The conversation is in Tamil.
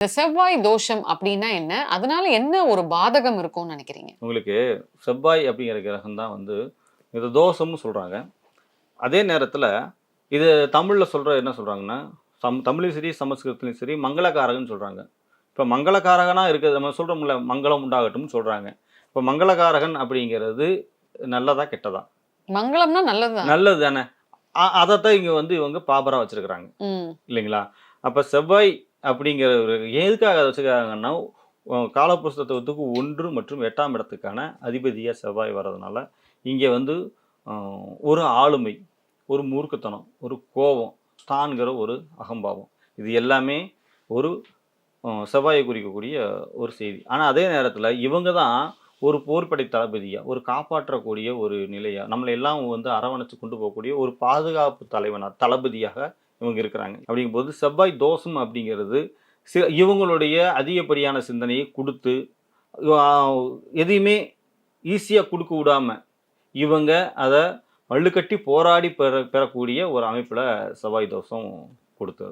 இந்த செவ்வாய் தோஷம் அப்படின்னா என்ன? அதனால என்ன ஒரு பாதகம் இருக்கும்னு நினைக்கிறீங்க? உங்களுக்கு செவ்வாய் அப்படிங்கிற கிரகம் தான் வந்து இது தோஷம்னு சொல்கிறாங்க அதே நேரத்தில் இது தமிழில் சொல்கிற என்ன சொல்கிறாங்கன்னா சம் தமிழ்லையும் சரி சமஸ்கிருதத்துலையும் சரி மங்களகாரகன்னு சொல்கிறாங்க இப்போ மங்களகாரகனாக இருக்கிறது நம்ம சொல்கிறோம்ல மங்களம் உண்டாகட்டும்னு சொல்கிறாங்க இப்போ மங்களகாரகன் அப்படிங்கிறது நல்லதா கெட்டதா? மங்களம்னா நல்லதுதான். நல்லது தானே அதைத்தான் இங்கே வந்து இவங்க பாபராக வச்சுருக்கிறாங்க. இல்லைங்களா? அப்போ செவ்வாய் அப்படிங்கிற ஒரு எதுக்காக அதை வச்சுருக்காங்கன்னா காலப்புஸ்தத்துவத்துக்கு ஒன்று மற்றும் எட்டாம் இடத்துக்கான அதிபதியாக செவ்வாய் வர்றதுனால இங்கே வந்து ஒரு ஆளுமை ஒரு மூர்க்கத்தனம் ஒரு கோபம் தான்கிற ஒரு அகம்பாவம். இது எல்லாமே ஒரு செவ்வாயை குறிக்கக்கூடிய ஒரு செய்தி. ஆனால் அதே நேரத்தில் இவங்க தான் ஒரு போர்ப்படை தளபதியாக ஒரு காப்பாற்றக்கூடிய ஒரு நிலையாக நம்மளை எல்லாம் வந்து அரவணைச்சு கொண்டு போகக்கூடிய ஒரு பாதுகாப்பு தலைவனாக தளபதியாக இவங்க இருக்கிறாங்க. அப்படிங்கும்போது செவ்வாய் தோஷம் அப்படிங்கிறது சி இவங்களுடைய அதிகப்படியான சிந்தனையை கொடுத்து எதையுமே ஈஸியாக கொடுக்க விடாமல் இவங்க அதை வள்ளுக்கட்டி போராடி பெற பெறக்கூடிய ஒரு அமைப்பில் செவ்வாய் தோஷம் கொடுத்தது.